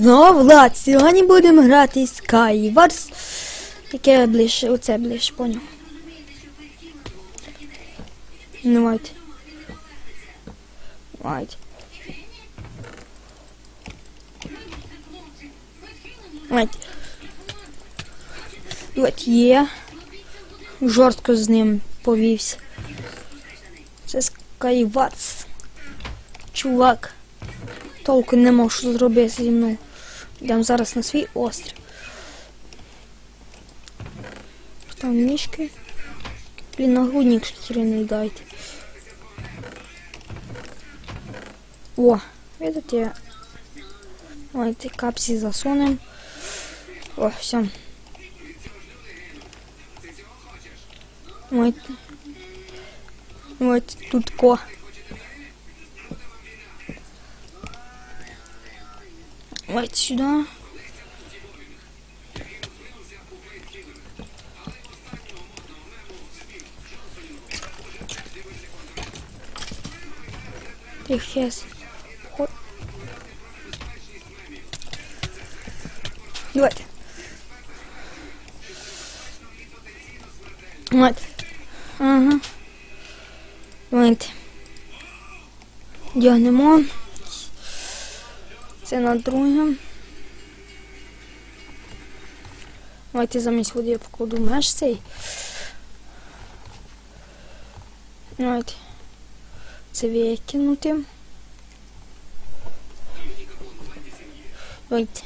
знову Влад. Сьогодні будемо грати Skywars. Яке ближче, оце ближче, поняв. Давайте. Давайте. Давайте. Давайте є. Жорстко з ним повівся. Це Skywars. Чувак. Толку не мав що зробити зі мною. Йдемо зараз на свій острів. Там мішки. Блін, нагрудник шкіряний дайте. О, видите? Давайте капсі засунем. О, все. Вот. Вот тут ко. Вот сюда. Их сейчас. Давайте. Вот. Ага. Давайте. Дягнемо. Це на друге. Давайте замість води я покладу меш цей. Давайте. Це викинути. Давайте.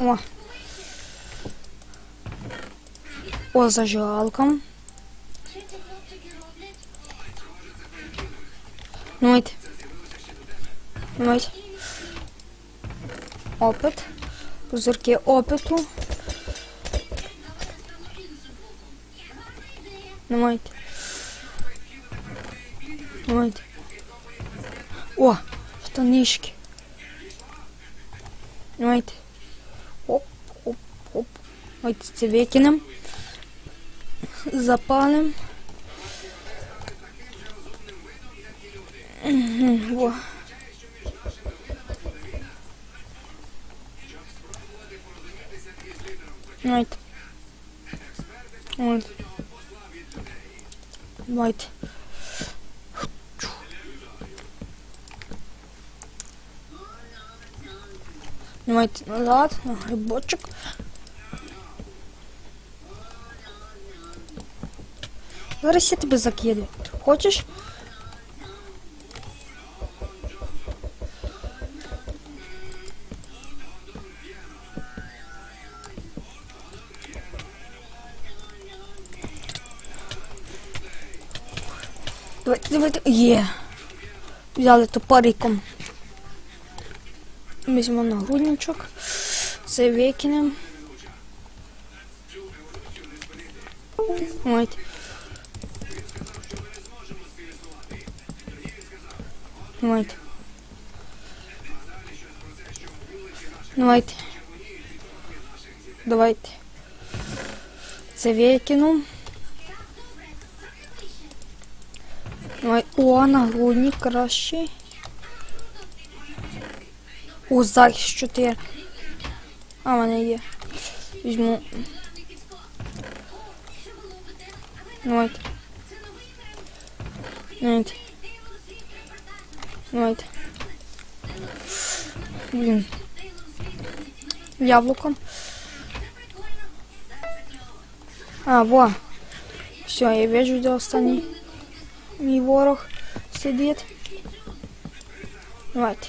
О. О, зажигалка. Давайте. Давайте. Опит. Позорки опиту. Давайте. Давайте. О, штанишки. Давайте. Оп, оп, оп. Давайте це викинемо. Запалим. Во. Давайте. Вот. Давайте. Давайте назад, на грибочок. Зараз я тебе закидаю. Хочеш? Давайте, давайте. Є. Взяли топориком. Візьмемо нагрудничок. Це викинемо. Давайте. Давайте. Давайте. Давайте. Це викину. Давай. О, нагрудник кращий. О, захист 4. А, в мене є. Візьму. Давайте. Давайте. Давайте. Блин. Яблоком. А, во. Все, я вижу, где останній мій ворог сидить. Давайте.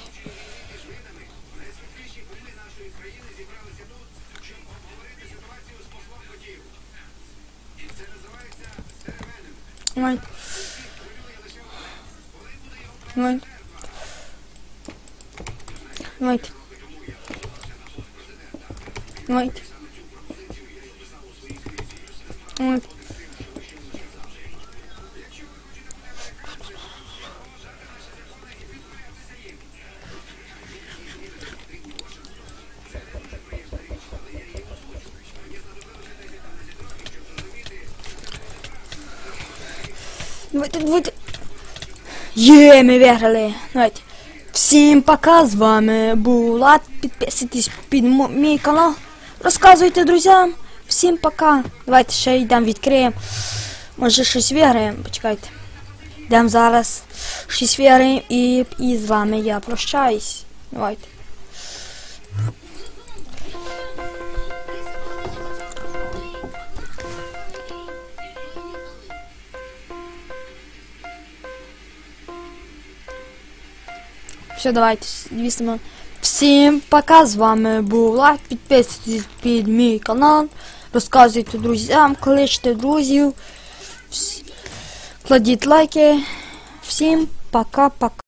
Давайте. Давайте. Давайте. Давайте. Давайте. Є, ми виграли. Давайте. Всім пока, з вами був Влад. Підписуйтесь під мій канал. Розказуйте друзям. Всім пока. Давайте ще йдемо відкриємо. Може щось виграємо. Почекайте. Йдемо зараз. Щось виграємо і, і з вами я прощаюсь. Давайте. Все, давайте, звісно. Всім пока, з вами був Влад. Підписуйтесь під мій канал. Розказуйте друзям, кличте друзів. Вс- Кладіть лайки. Всім пока-пока.